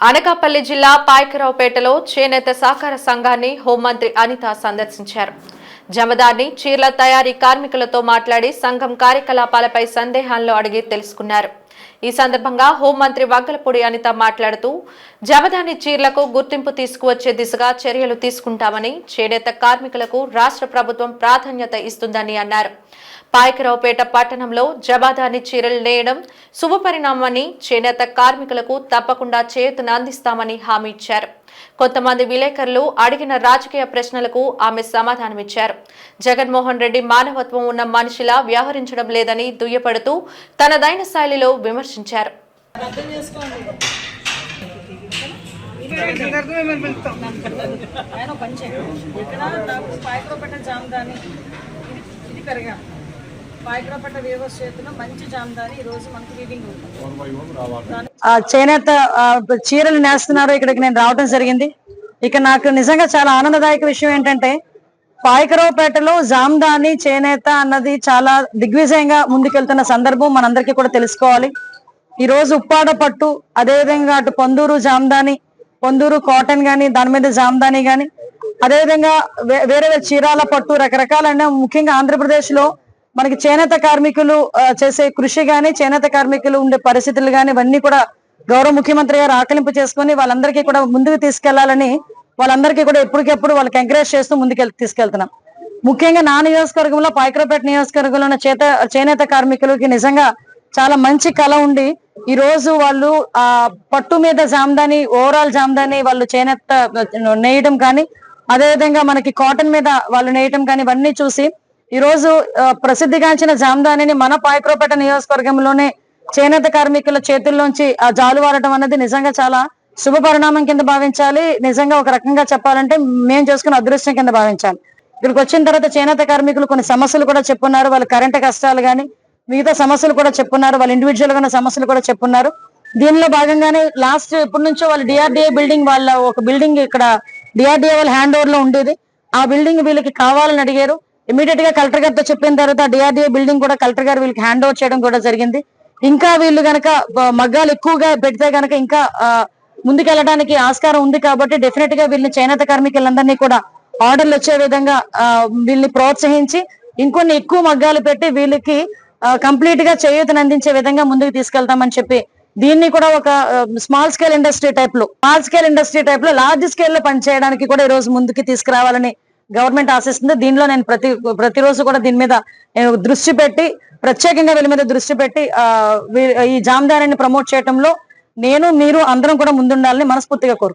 అనకాపల్లి జిల్లా పాయకరావుపేటలో చేనేత సహకార సంఘాన్ని హోంమంత్రి అనిత సందర్శించారు. జమదార్ని చీరల తయారీ కార్మికులతో మాట్లాడి సంఘం కార్యకలాపాలపై సందేహాలను అడిగి తెలుసుకున్నారు. ఈ సందర్భంగా హోంమంత్రి వగ్గలపూడి అనిత మాట్లాడుతూ జమదాని చీరలకు గుర్తింపు తీసుకువచ్చే దిశగా చర్యలు తీసుకుంటామని చేనేత కార్మికులకు రాష్ట్ర ప్రభుత్వం ప్రాధాన్యత ఇస్తుందని అన్నారు. పాయకరావుపేట పట్టణంలో జబాదాని చీరలు నేయడం శుభపరిణామని చేనేత కార్మికులకు తప్పకుండా చేయూతను అందిస్తామని హామీ ఇచ్చారు. కొంతమంది విలేకరులు అడిగిన రాజకీయ ప్రశ్నలకు ఆమె సమాధానమిచ్చారు. జగన్మోహన్ రెడ్డి మానవత్వం ఉన్న మనిషిలా వ్యవహరించడం లేదని దుయ్యపడుతూ తనదైన శైలిలో విమర్శించారు. ఆయన పని చేయండి ఇక్కడ నాకు పాయకరపట్ట మంచి జామదాని ఈ రోజు మనకి రీడింగ్ ఉంటుంది చేనేత చీరలు నేస్తున్నారు. ఇక్కడికి నేను రావడం జరిగింది. ఇక నాకు నిజంగా చాలా ఆనందదాయక విషయం ఏంటంటే పాయకరావుపేటలో జామ్దాని చేనేత అన్నది చాలా దిగ్విజయంగా ముందుకెళ్తున్న సందర్భం మనందరికీ కూడా తెలుసుకోవాలి. ఈ రోజు ఉప్పాడ పట్టు అదేవిధంగా అటు పొందూరు జామ్దాని పొందూరు కాటన్ గాని దాని మీద జామ్దాని గాని అదేవిధంగా వే- వేరే వేరే చీరాల పట్టు రకరకాలైన ముఖ్యంగా ఆంధ్రప్రదేశ్లో మనకి చేనేత కార్మికులు చేసే కృషి గాని చేనేత కార్మికులు ఉండే పరిస్థితులు గాని ఇవన్నీ కూడా గౌరవ ముఖ్యమంత్రి గారు ఆకలింపు చేసుకుని వాళ్ళందరికీ కూడా ముందుకు తీసుకెళ్ళాలని వాళ్ళందరికీ కూడా ఎప్పటికెప్పుడు వాళ్ళకి ఎంకరేజ్ చేస్తూ ముందుకు తీసుకెళ్తున్నాం. ముఖ్యంగా నా నియోజకవర్గంలో పాయకరపేట నియోజకవర్గంలో ఉన్న చేత చేనేత కార్మికులకి నిజంగా చాలా మంచి కళ ఉండి ఈ రోజు వాళ్ళు ఆ పట్టు మీద జామ్దాని ఓవరాల్ జామ్దాని వాళ్ళు చేనేత నేయడం కానీ అదేవిధంగా మనకి కాటన్ మీద వాళ్ళు నేయటం కానీ ఇవన్నీ చూసి ఈ రోజు ప్రసిద్ధిగాంచిన జామ్దానిని మన పాయక్రోపేట నియోజకవర్గంలోనే చేనేత కార్మికుల చేతుల్లోంచి ఆ జాలు వాడటం అన్నది నిజంగా చాలా శుభ పరిణామం కింద భావించాలి. నిజంగా ఒక రకంగా చెప్పాలంటే మేము చేసుకున్న అదృష్టం కింద భావించాలి. ఇక్కడికి వచ్చిన తర్వాత చేనేత కార్మికులు కొన్ని సమస్యలు కూడా చెప్పున్నారు. వాళ్ళ కరెంట్ కష్టాలు కానీ మిగతా సమస్యలు కూడా చెప్పున్నారు. వాళ్ళ ఇండివిజువల్గా సమస్యలు కూడా చెప్పున్నారు. దీనిలో భాగంగానే లాస్ట్ ఎప్పటి నుంచో వాళ్ళు డిఆర్డిఏ బిల్డింగ్ వాళ్ళ ఒక బిల్డింగ్ ఇక్కడ డిఆర్డిఏ వాళ్ళ హ్యాండ్ ఓవర్లో ఉండేది. ఆ బిల్డింగ్ వీళ్ళకి కావాలని అడిగారు. ఇమీడియట్గా కలెక్టర్ గారితో చెప్పిన తర్వాత డిఆర్డిఏ బిల్డింగ్ కూడా కలెక్టర్ గారు వీళ్ళకి హ్యాండ్ ఓవర్ చేయడం కూడా జరిగింది. ఇంకా వీళ్ళు గనక మగ్గాలు ఎక్కువగా పెడితే గనక ఇంకా ముందుకెళ్ళడానికి ఆస్కారం ఉంది కాబట్టి డెఫినెట్గా వీళ్ళని చేనేత కార్మికులందరినీ కూడా ఆర్డర్లు వచ్చే విధంగా వీళ్ళని ప్రోత్సహించి ఇంకొన్ని ఎక్కువ మగ్గాలు పెట్టి వీళ్ళకి కంప్లీట్గా చేయూతను అందించే విధంగా ముందుకు తీసుకెళ్తామని చెప్పి దీన్ని కూడా ఒక స్మాల్ స్కేల్ ఇండస్ట్రీ టైప్లో స్మాల్ స్కేల్ ఇండస్ట్రీ టైప్లో లార్జ్ స్కేల్లో పనిచేయడానికి కూడా ఈ రోజు ముందుకు తీసుకురావాలని గవర్నమెంట్ ఆశిస్తుంది. దీనిలో నేను ప్రతి ప్రతిరోజు కూడా దీని మీద నేను దృష్టి పెట్టి ప్రత్యేకంగా వీళ్ళ మీద దృష్టి పెట్టి ఈ జామదారిని ప్రమోట్ చేయడంలో నేను మీరు అందరం కూడా ముందుండాలని మనస్ఫూర్తిగా కోరుకుంటున్నాను